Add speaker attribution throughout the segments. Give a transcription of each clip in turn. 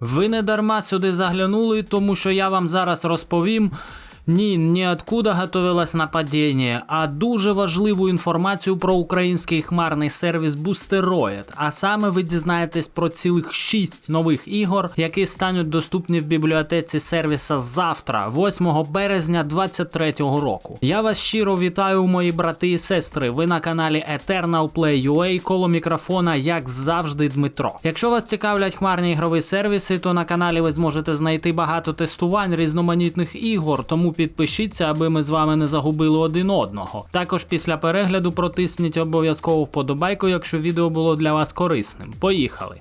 Speaker 1: Ви не дарма сюди заглянули, тому що я вам зараз розповім. Ні, ніоткуда готовилось нападіння, а дуже важливу інформацію про український хмарний сервіс Boosteroid. А саме ви дізнаєтесь про цілих 6 нових ігор, які стануть доступні в бібліотеці сервіса завтра, 8 березня 2023 року. Я вас щиро вітаю, мої брати і сестри. Ви на каналі Eternal Play UA, коло мікрофона, як завжди, Дмитро. Якщо вас цікавлять хмарні ігрові сервіси, то на каналі ви зможете знайти багато тестувань різноманітних ігор, тому підпишіться, аби ми з вами не загубили один одного. Також після перегляду протисніть обов'язково вподобайку, якщо відео було для вас корисним. Поїхали!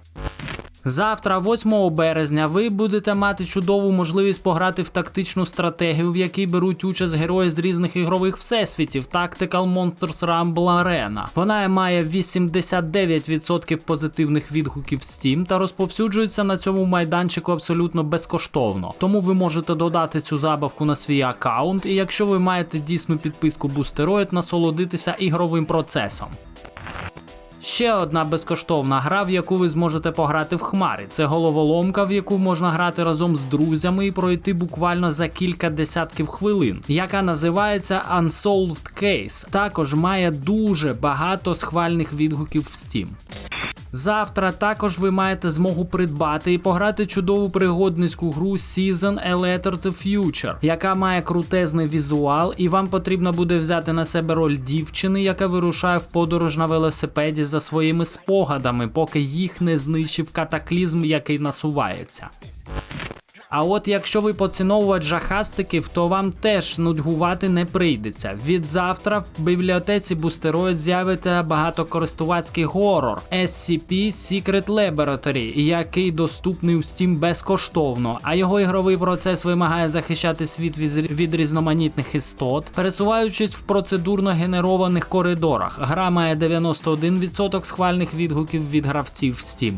Speaker 1: Завтра, 8 березня, ви будете мати чудову можливість пограти в тактичну стратегію, в якій беруть участь герої з різних ігрових всесвітів Tactical Monsters Rumble Arena. Вона має 89% позитивних відгуків Steam та розповсюджується на цьому майданчику абсолютно безкоштовно. Тому ви можете додати цю забавку на свій аккаунт, і якщо ви маєте дійсну підписку Boosteroid, насолодитися ігровим процесом. Ще одна безкоштовна гра, в яку ви зможете пограти в хмарі. Це головоломка, в яку можна грати разом з друзями і пройти буквально за кілька десятків хвилин, яка називається Unsolved Case. Також має дуже багато схвальних відгуків в Steam. Завтра також ви маєте змогу придбати і пограти чудову пригодницьку гру Season A Letter to Future, яка має крутезний візуал, і вам потрібно буде взяти на себе роль дівчини, яка вирушає в подорож на велосипеді за своїми спогадами, поки їх не знищив катаклізм, який насувається. А от якщо ви поціновувач жахастиків, то вам теж нудьгувати не прийдеться. Від завтра в бібліотеці Boosteroid з'явиться багатокористувацький горор SCP Secret Laboratory, який доступний у Steam безкоштовно, а його ігровий процес вимагає захищати світ від різноманітних істот, пересуваючись в процедурно генерованих коридорах. Гра має 91% схвальних відгуків від гравців в Steam.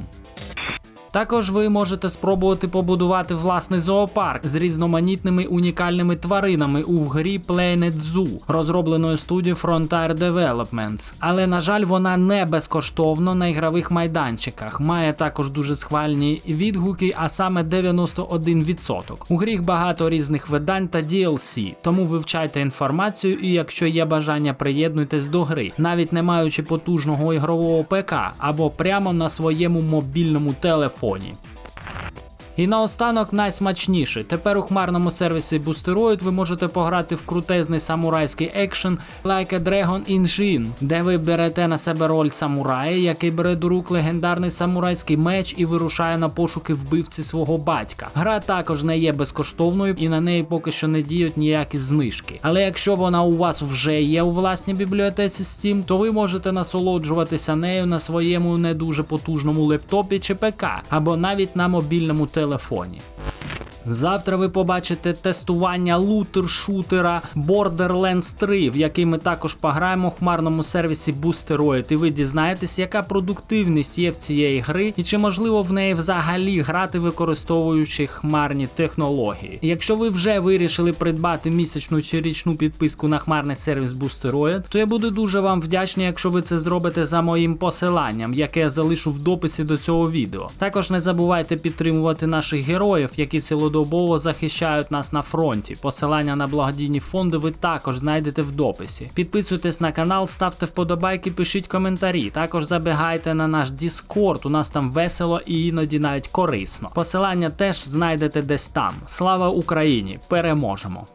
Speaker 1: Також ви можете спробувати побудувати власний зоопарк з різноманітними унікальними тваринами у грі Planet Zoo, розробленою студією Frontier Developments. Але на жаль, вона не безкоштовно на ігрових майданчиках. Має також дуже схвальні відгуки, а саме 91%. У грі багато різних видань та DLC, тому вивчайте інформацію і якщо є бажання, приєднуйтесь до гри, навіть не маючи потужного ігрового ПК або прямо на своєму мобільному телефоні фоні. І наостанок найсмачніше. Тепер у хмарному сервісі Boosteroid ви можете пограти в крутезний самурайський екшен Like a Dragon in Shin, де ви берете на себе роль самурая, який бере до рук легендарний самурайський меч і вирушає на пошуки вбивці свого батька. Гра також не є безкоштовною і на неї поки що не діють ніякі знижки. Але якщо вона у вас вже є у власній бібліотеці Steam, то ви можете насолоджуватися нею на своєму не дуже потужному лептопі чи ПК, або навіть на мобільному телефоні телефоні. Завтра ви побачите тестування лутер-шутера Borderlands 3, в який ми також пограємо у хмарному сервісі Boosteroid, і ви дізнаєтесь, яка продуктивність є в цієї гри, і чи можливо в неї взагалі грати, використовуючи хмарні технології. Якщо ви вже вирішили придбати місячну чи річну підписку на хмарний сервіс Boosteroid, то я буду дуже вам вдячний, якщо ви це зробите за моїм посиланням, яке я залишу в дописі до цього відео. Також не забувайте підтримувати наших героїв, які цілодобово захищають нас на фронті. Посилання на благодійні фонди ви також знайдете в дописі. Підписуйтесь на канал, ставте вподобайки, пишіть коментарі. Також забігайте на наш Discord, у нас там весело і іноді навіть корисно. Посилання теж знайдете десь там. Слава Україні! Переможемо!